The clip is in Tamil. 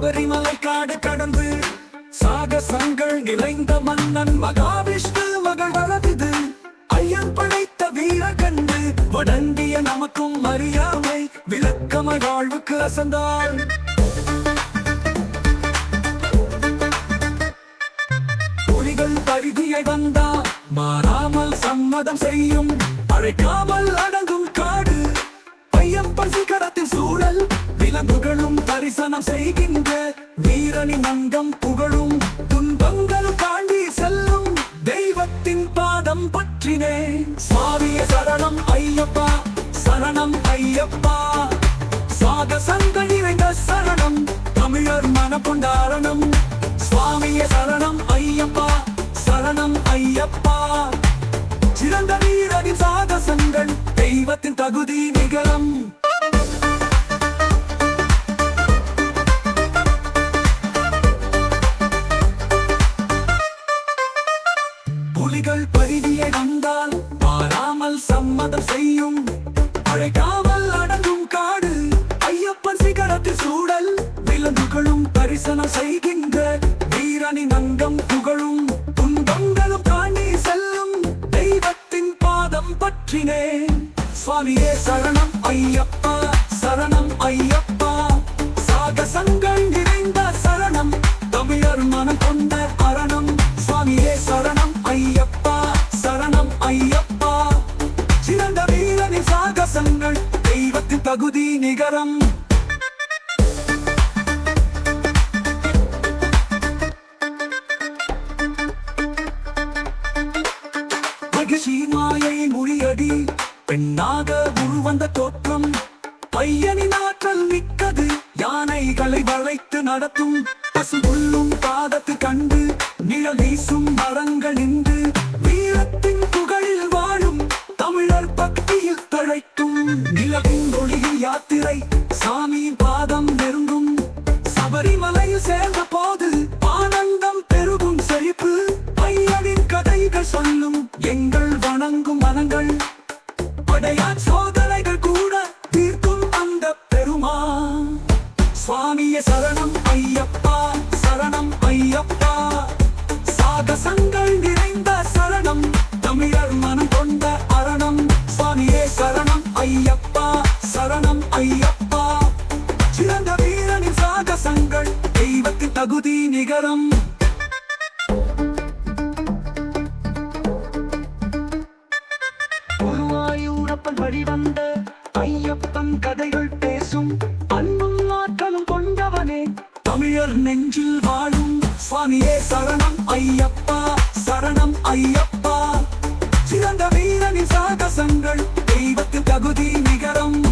காடு கடந்து சாகசங்கள் நிறைந்த மன்னன் மகாவிஷ்ணு மகள் வளர்ந்தது ஐயன் படைத்த வீர கண்டு வடங்கிய நமக்கும் அறியாமை விளக்கம வாழ்வுக்கு அசந்தாள் புலிகள் பரிதியை வந்தா மாறாமல் சம்மதம் செய்யும். அழைக்காமல் அடங்கும் காடு பையன் பசி கடத்தின் சூழல் விலங்குகளும் தரிசனம் செய்கின்ற வீரனி அங்கம் புகழும் துன்பங்கள் தாண்டி செல்லும் தெய்வத்தின் பாதம் பற்றினே. சுவாமிய சரணம் ஐயப்பா சரணம் ஐயப்பா. சாகசங்கள் நிறைந்த சரணம் தமிழர் மன கொண்டாரணம் சுவாமிய சரணம் ஐயப்பா சரணம் ஐயப்பா. சிறந்த வீரரின் சாகசங்கள் தெய்வத்தின் தகுதி நிகரம். புலிகள் பருகிய வந்தால் பாராமல் சம்மதம் செய்யும். அழைக்காமல் அடங்கும் காடு ஐயப்பன் சிகரத்தில் சூழல் விலங்குகளும் தரிசனம் செய்கின்ற வீரனின் அங்கம் புகழும். துன்பங்களும் தாண்டி செல்லும். தெய்வத்தின் பாதம் பற்றினேன். சுவாமியே சரணம் ஐயப்ப தகுதி நிகரம். மகிழ்ச்சி மாயை மொழியடி பெண்ணாக உருவந்த தோற்றம். பையனின் ஆற்றல் மிக்கது. யானைகளை வளைத்து நடத்தும். பசுபுல்லும் பாதத்து பால் தகுதி நிகரம். உருவாயூரப்பன் வழிவந்த ஐயப்பன் கதைகள் பேசும் அன்பும் ஆற்றலும் கொண்டவனே. தமிழர் நெஞ்சில் வாழும் சுவாமியே சரணம் ஐயப்பா சரணம் ஐயப்பா. சிறந்த வீரனின் சாகசங்கள் தெய்வத்து தகுதி நிகரம்.